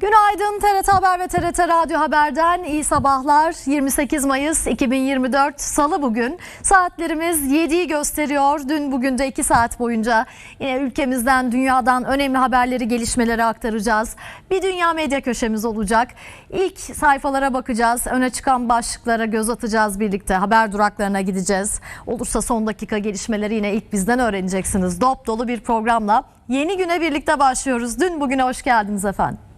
Günaydın TRT Haber ve TRT Radyo Haber'den iyi sabahlar. 28 Mayıs 2024 Salı bugün. Saatlerimiz 7'yi gösteriyor. Dün bugün de 2 saat boyunca yine ülkemizden, dünyadan önemli haberleri, gelişmeleri aktaracağız. Bir dünya medya köşemiz olacak. İlk sayfalara bakacağız. Öne çıkan başlıklara göz atacağız birlikte. Haber duraklarına gideceğiz. Olursa son dakika gelişmeleri yine ilk bizden öğreneceksiniz. Dop dolu bir programla yeni güne birlikte başlıyoruz. Dün bugüne hoş geldiniz efendim.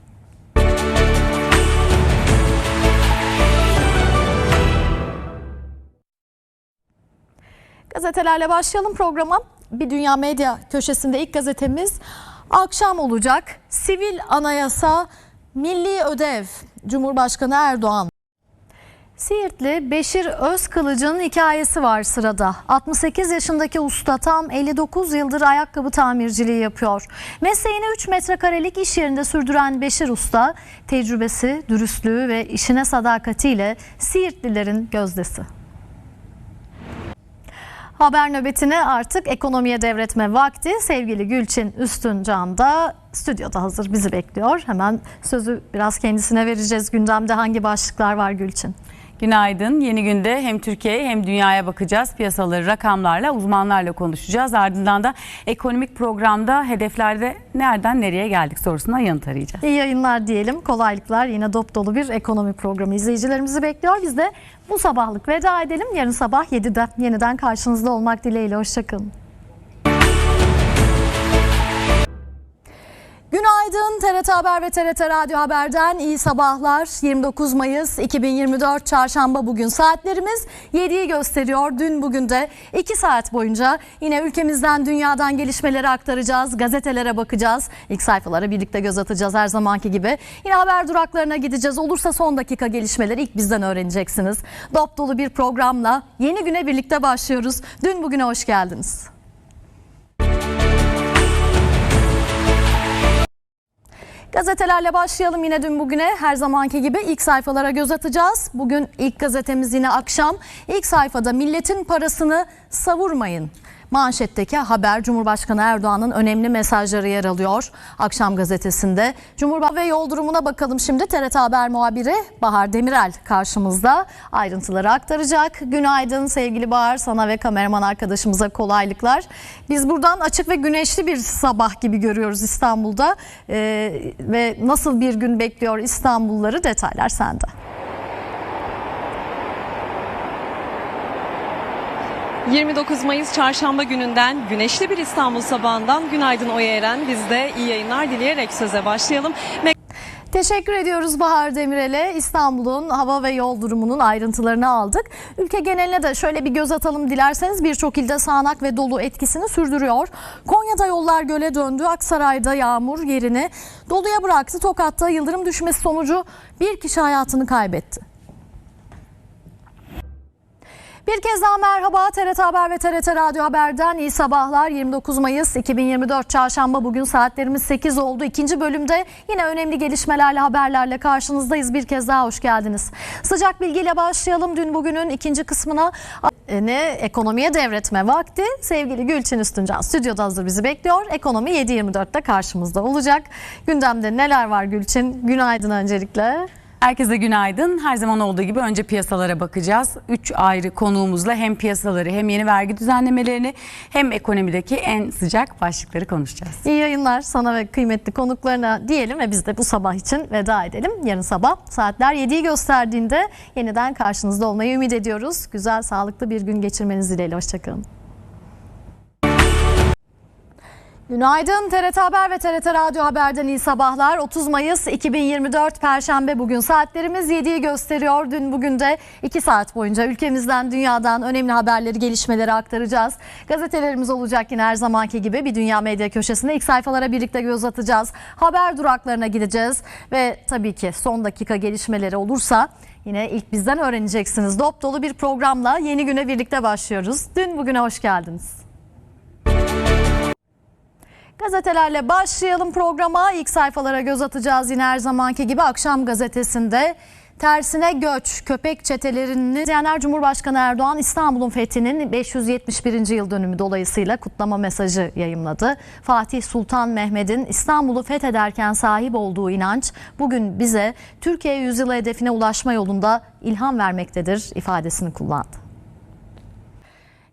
Gazetelerle başlayalım programa. Bir Dünya Medya köşesinde ilk gazetemiz akşam olacak. Sivil anayasa, milli ödev. Cumhurbaşkanı Erdoğan. Siirtli Beşir Özkılıç'ın hikayesi var sırada. 68 yaşındaki usta tam 59 yıldır ayakkabı tamirciliği yapıyor. Mesleğini 3 metrekarelik iş yerinde sürdüren Beşir Usta, tecrübesi, dürüstlüğü ve işine sadakatiyle Siirtlilerin gözdesi. Haber nöbetini artık ekonomiye devretme vakti. Sevgili Gülçin Üstüncan da stüdyoda hazır bizi bekliyor. Hemen sözü biraz kendisine vereceğiz. Gündemde hangi başlıklar var Gülçin? Günaydın. Yeni günde hem Türkiye'ye hem dünyaya bakacağız. Piyasaları rakamlarla, uzmanlarla konuşacağız. Ardından da ekonomik programda hedeflerde nereden nereye geldik sorusuna yanıt arayacağız. İyi yayınlar diyelim. Kolaylıklar. Yine dop dolu bir ekonomi programı izleyicilerimizi bekliyor. Biz de bu sabahlık veda edelim. Yarın sabah 7'de yeniden karşınızda olmak dileğiyle. Hoşçakalın. Günaydın TRT Haber ve TRT Radyo Haber'den iyi sabahlar. 29 Mayıs 2024 Çarşamba bugün saatlerimiz 7'yi gösteriyor. Dün bugün de 2 saat boyunca yine ülkemizden dünyadan gelişmeleri aktaracağız. Gazetelere bakacağız. İlk sayfalara birlikte göz atacağız her zamanki gibi. Yine haber duraklarına gideceğiz. Olursa son dakika gelişmeleri ilk bizden öğreneceksiniz. Dop dolu bir programla yeni güne birlikte başlıyoruz. Dün bugüne hoş geldiniz. Gazetelerle başlayalım yine dün bugüne her zamanki gibi ilk sayfalara göz atacağız. Bugün ilk gazetemiz yine akşam. İlk sayfada milletin parasını savurmayın. Manşetteki haber Cumhurbaşkanı Erdoğan'ın önemli mesajları yer alıyor. Akşam gazetesinde. Cumhurbaşkanı ve yol durumuna bakalım şimdi. TRT Haber muhabiri Bahar Demirel karşımızda. Ayrıntıları aktaracak. Günaydın sevgili Bahar. Sana ve kameraman arkadaşımıza kolaylıklar. Biz buradan açık ve güneşli bir sabah gibi görüyoruz İstanbul'da. Ee, ve nasıl bir gün bekliyor İstanbulluları detaylar sende. ...29 Mayıs çarşamba gününden güneşli bir İstanbul sabahından günaydın Oya Eren. Biz de iyi yayınlar dileyerek söze başlayalım. Teşekkür ediyoruz Bahar Demirel'e. İstanbul'un hava ve yol durumunun ayrıntılarını aldık. Ülke geneline de şöyle bir göz atalım dilerseniz birçok ilde sağanak ve dolu etkisini sürdürüyor. Konya'da yollar göle döndü. Aksaray'da yağmur yerini doluya bıraktı. Tokat'ta yıldırım düşmesi sonucu bir kişi hayatını kaybetti. Bir kez daha merhaba TRT Haber ve TRT Radyo Haber'den iyi sabahlar. 29 Mayıs 2024 Çarşamba bugün saatlerimiz 8 oldu. İkinci bölümde yine önemli gelişmelerle haberlerle karşınızdayız. Bir kez daha hoş geldiniz. Sıcak bilgiyle başlayalım. Dün bugünün ikinci kısmına ne ekonomiye devretme vakti. Sevgili Gülçin Üstüncan stüdyoda hazır bizi bekliyor. Ekonomi 7.24'te karşımızda olacak. Gündemde neler var Gülçin? Günaydın öncelikle. Herkese günaydın. Her zaman olduğu gibi önce piyasalara bakacağız. Üç ayrı konuğumuzla hem piyasaları hem yeni vergi düzenlemelerini hem ekonomideki en sıcak başlıkları konuşacağız. İyi yayınlar sana ve kıymetli konuklarına diyelim ve biz de bu sabah için veda edelim. Yarın sabah saatler 7'yi gösterdiğinde yeniden karşınızda olmayı ümit ediyoruz. Güzel, sağlıklı bir gün geçirmeniz dileğiyle. Hoşçakalın. Günaydın TRT Haber ve TRT Radyo Haber'den iyi sabahlar. 30 Mayıs 2024 Perşembe bugün saatlerimiz 7'yi gösteriyor. Dün bugün de 2 saat boyunca ülkemizden dünyadan önemli haberleri gelişmeleri aktaracağız. Gazetelerimiz olacak yine her zamanki gibi bir dünya medya köşesinde ilk sayfalara birlikte göz atacağız. Haber duraklarına gideceğiz ve tabii ki son dakika gelişmeleri olursa Yine ilk bizden öğreneceksiniz. Dop dolu bir programla yeni güne birlikte başlıyoruz. Dün bugüne hoş geldiniz. Gazetelerle başlayalım programa. İlk sayfalara göz atacağız yine her zamanki gibi akşam gazetesinde tersine göç, köpek çetelerinin izleyenler Cumhurbaşkanı Erdoğan İstanbul'un fethinin 571. yıl dönümü dolayısıyla kutlama mesajı yayımladı. Fatih Sultan Mehmet'in İstanbul'u fethederken sahip olduğu inanç bugün bize Türkiye yüzyılı hedefine ulaşma yolunda ilham vermektedir ifadesini kullandı.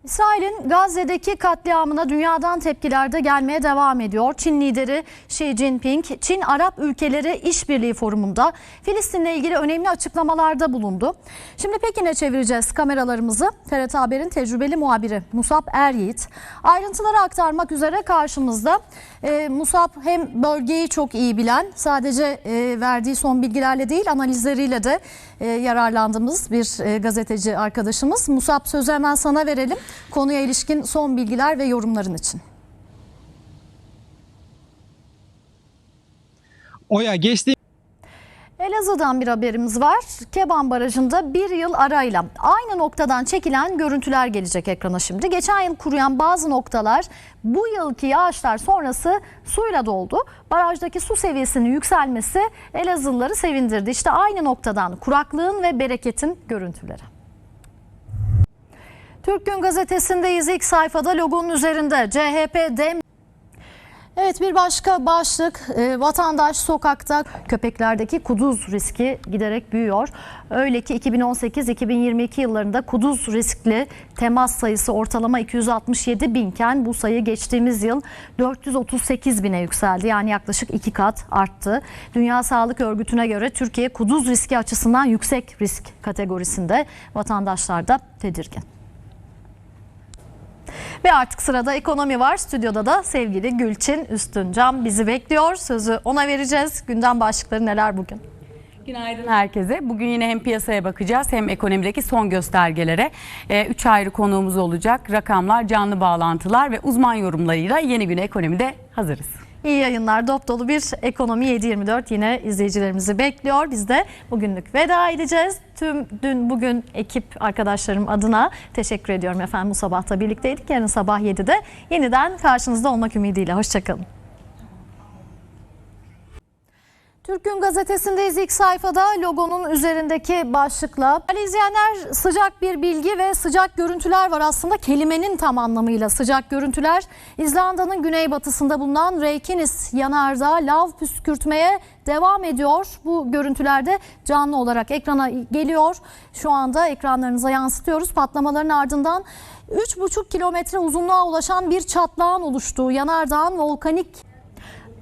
İsrail'in Gazze'deki katliamına dünyadan tepkiler de gelmeye devam ediyor. Çin lideri Xi Jinping, Çin Arap Ülkeleri İşbirliği Forumu'nda Filistin'le ilgili önemli açıklamalarda bulundu. Şimdi Pekin'e çevireceğiz kameralarımızı. TRT Haber'in tecrübeli muhabiri Musab Eryiğit. Ayrıntıları aktarmak üzere karşımızda. Ee, Musab hem bölgeyi çok iyi bilen, sadece e, verdiği son bilgilerle değil analizleriyle de e, yararlandığımız bir e, gazeteci arkadaşımız. Musab sözü hemen sana verelim. Konuya ilişkin son bilgiler ve yorumların için. Oya geçti. Elazığ'dan bir haberimiz var. Keban Barajı'nda bir yıl arayla aynı noktadan çekilen görüntüler gelecek ekrana şimdi. Geçen yıl kuruyan bazı noktalar bu yılki yağışlar sonrası suyla doldu. Barajdaki su seviyesinin yükselmesi Elazığlıları sevindirdi. İşte aynı noktadan kuraklığın ve bereketin görüntüleri. Türk Gün Gazetesi'ndeyiz ilk sayfada logonun üzerinde CHP dem Evet bir başka başlık e, vatandaş sokakta köpeklerdeki kuduz riski giderek büyüyor. Öyle ki 2018-2022 yıllarında kuduz riskli temas sayısı ortalama 267 binken bu sayı geçtiğimiz yıl 438 bine yükseldi. Yani yaklaşık iki kat arttı. Dünya Sağlık Örgütü'ne göre Türkiye kuduz riski açısından yüksek risk kategorisinde vatandaşlar da tedirgin. Ve artık sırada ekonomi var. Stüdyoda da sevgili Gülçin Üstüncam bizi bekliyor. Sözü ona vereceğiz. Gündem başlıkları neler bugün? Günaydın herkese. Bugün yine hem piyasaya bakacağız hem ekonomideki son göstergelere. Ee, üç ayrı konuğumuz olacak. Rakamlar, canlı bağlantılar ve uzman yorumlarıyla yeni güne ekonomide hazırız. İyi yayınlar, dop dolu bir Ekonomi 724 yine izleyicilerimizi bekliyor. Biz de bugünlük veda edeceğiz. Tüm dün bugün ekip arkadaşlarım adına teşekkür ediyorum efendim. Bu sabah da birlikteydik. Yarın sabah 7'de yeniden karşınızda olmak ümidiyle. Hoşçakalın. Türk Gün Gazetesi'ndeyiz ilk sayfada logonun üzerindeki başlıkla. Değerli izleyenler sıcak bir bilgi ve sıcak görüntüler var aslında kelimenin tam anlamıyla sıcak görüntüler. İzlanda'nın güneybatısında bulunan Reykjanes yanardağı lav püskürtmeye devam ediyor. Bu görüntülerde canlı olarak ekrana geliyor. Şu anda ekranlarınıza yansıtıyoruz. Patlamaların ardından 3,5 kilometre uzunluğa ulaşan bir çatlağın oluştuğu yanardağın volkanik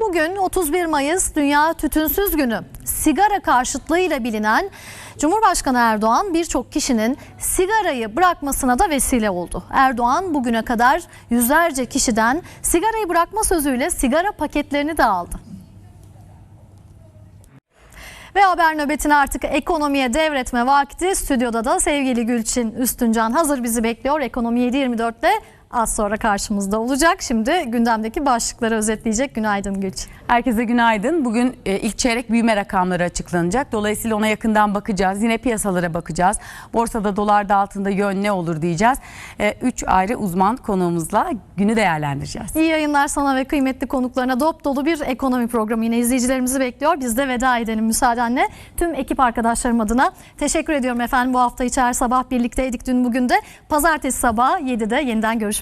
Bugün 31 Mayıs Dünya Tütünsüz Günü. Sigara karşıtlığıyla bilinen Cumhurbaşkanı Erdoğan birçok kişinin sigarayı bırakmasına da vesile oldu. Erdoğan bugüne kadar yüzlerce kişiden sigarayı bırakma sözüyle sigara paketlerini de aldı. Ve haber nöbetini artık ekonomiye devretme vakti. Stüdyoda da sevgili Gülçin Üstüncan hazır bizi bekliyor. Ekonomi 724 ile az sonra karşımızda olacak. Şimdi gündemdeki başlıkları özetleyecek. Günaydın Gülçin. Herkese günaydın. Bugün e, ilk çeyrek büyüme rakamları açıklanacak. Dolayısıyla ona yakından bakacağız. Yine piyasalara bakacağız. Borsada dolarda altında yön ne olur diyeceğiz. E, Üç ayrı uzman konuğumuzla günü değerlendireceğiz. İyi yayınlar sana ve kıymetli konuklarına dop dolu bir ekonomi programı yine izleyicilerimizi bekliyor. Biz de veda edelim müsaadenle. Tüm ekip arkadaşlarım adına teşekkür ediyorum efendim. Bu hafta içi her sabah birlikteydik dün bugün de. Pazartesi sabahı 7'de yeniden görüşmek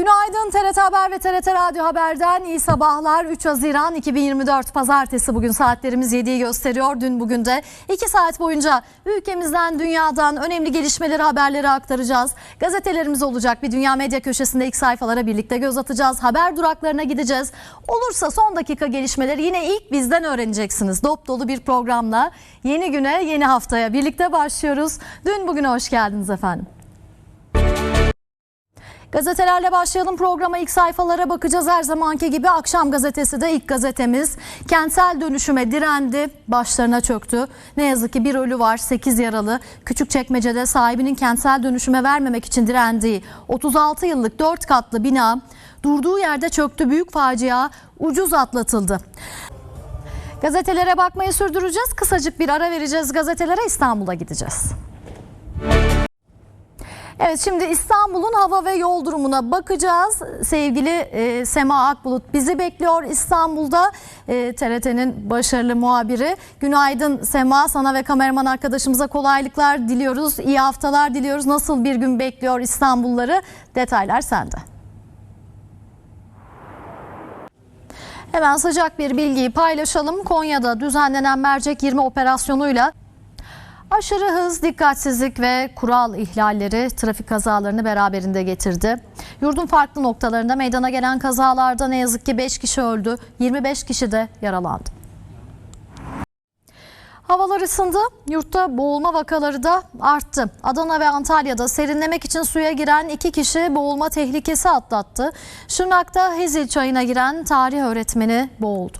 Günaydın TRT Haber ve TRT Radyo Haber'den iyi sabahlar. 3 Haziran 2024 Pazartesi bugün saatlerimiz 7'yi gösteriyor. Dün bugün de 2 saat boyunca ülkemizden, dünyadan önemli gelişmeleri, haberleri aktaracağız. Gazetelerimiz olacak. Bir dünya medya köşesinde ilk sayfalara birlikte göz atacağız. Haber duraklarına gideceğiz. Olursa son dakika gelişmeleri yine ilk bizden öğreneceksiniz. Dop dolu bir programla yeni güne, yeni haftaya birlikte başlıyoruz. Dün bugüne hoş geldiniz efendim. Gazetelerle başlayalım programa. İlk sayfalara bakacağız her zamanki gibi. Akşam gazetesi de ilk gazetemiz. Kentsel dönüşüme direndi başlarına çöktü. Ne yazık ki bir ölü var 8 yaralı. Küçükçekmece'de sahibinin kentsel dönüşüme vermemek için direndiği 36 yıllık 4 katlı bina durduğu yerde çöktü büyük facia ucuz atlatıldı. Gazetelere bakmayı sürdüreceğiz. Kısacık bir ara vereceğiz gazetelere. İstanbul'a gideceğiz. Evet şimdi İstanbul'un hava ve yol durumuna bakacağız. Sevgili e, Sema Akbulut bizi bekliyor İstanbul'da e, TRT'nin başarılı muhabiri. Günaydın Sema sana ve kameraman arkadaşımıza kolaylıklar diliyoruz. İyi haftalar diliyoruz. Nasıl bir gün bekliyor İstanbulları? Detaylar sende. Hemen sıcak bir bilgiyi paylaşalım. Konya'da düzenlenen Mercek 20 operasyonuyla Aşırı hız, dikkatsizlik ve kural ihlalleri trafik kazalarını beraberinde getirdi. Yurdun farklı noktalarında meydana gelen kazalarda ne yazık ki 5 kişi öldü, 25 kişi de yaralandı. Havalar ısındı, yurtta boğulma vakaları da arttı. Adana ve Antalya'da serinlemek için suya giren iki kişi boğulma tehlikesi atlattı. Şırnak'ta Hezil çayına giren tarih öğretmeni boğuldu.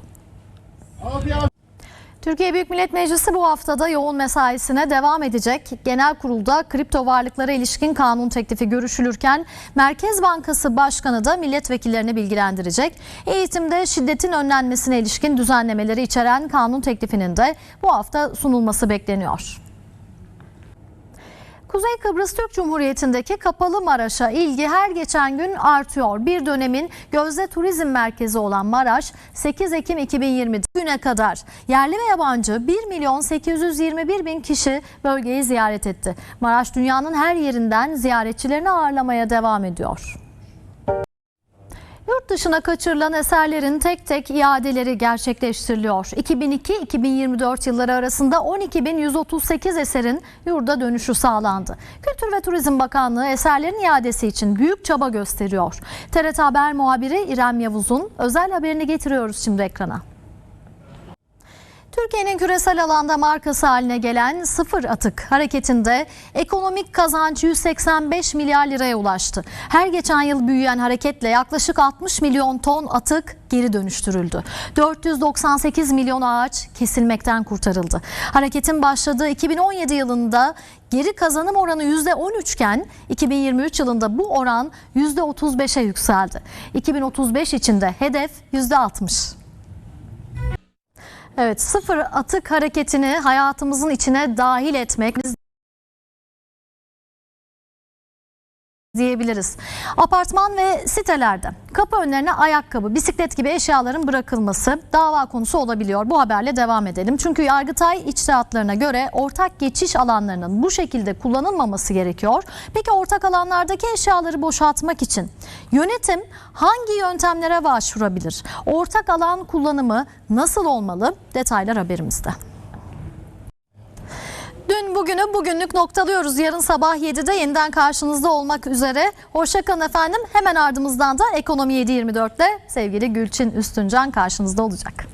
Türkiye Büyük Millet Meclisi bu haftada yoğun mesaisine devam edecek. Genel kurulda kripto varlıklara ilişkin kanun teklifi görüşülürken Merkez Bankası Başkanı da milletvekillerini bilgilendirecek. Eğitimde şiddetin önlenmesine ilişkin düzenlemeleri içeren kanun teklifinin de bu hafta sunulması bekleniyor. Kuzey Kıbrıs Türk Cumhuriyeti'ndeki Kapalı Maraş'a ilgi her geçen gün artıyor. Bir dönemin gözde turizm merkezi olan Maraş 8 Ekim 2020 güne kadar yerli ve yabancı 1 milyon 821 bin kişi bölgeyi ziyaret etti. Maraş dünyanın her yerinden ziyaretçilerini ağırlamaya devam ediyor. Dışına kaçırılan eserlerin tek tek iadeleri gerçekleştiriliyor. 2002-2024 yılları arasında 12.138 eserin yurda dönüşü sağlandı. Kültür ve Turizm Bakanlığı eserlerin iadesi için büyük çaba gösteriyor. TRT Haber muhabiri İrem Yavuz'un özel haberini getiriyoruz şimdi ekrana. Türkiye'nin küresel alanda markası haline gelen sıfır atık hareketinde ekonomik kazanç 185 milyar liraya ulaştı. Her geçen yıl büyüyen hareketle yaklaşık 60 milyon ton atık geri dönüştürüldü. 498 milyon ağaç kesilmekten kurtarıldı. Hareketin başladığı 2017 yılında geri kazanım oranı %13 iken 2023 yılında bu oran %35'e yükseldi. 2035 için de hedef %60. Evet sıfır atık hareketini hayatımızın içine dahil etmek diyebiliriz. Apartman ve sitelerde kapı önlerine ayakkabı, bisiklet gibi eşyaların bırakılması dava konusu olabiliyor. Bu haberle devam edelim. Çünkü Yargıtay içtihatlarına göre ortak geçiş alanlarının bu şekilde kullanılmaması gerekiyor. Peki ortak alanlardaki eşyaları boşaltmak için yönetim hangi yöntemlere başvurabilir? Ortak alan kullanımı nasıl olmalı? Detaylar haberimizde. Bugünü bugünlük noktalıyoruz. Yarın sabah 7'de yeniden karşınızda olmak üzere. Hoşçakalın efendim. Hemen ardımızdan da Ekonomi 724'te sevgili Gülçin Üstüncan karşınızda olacak.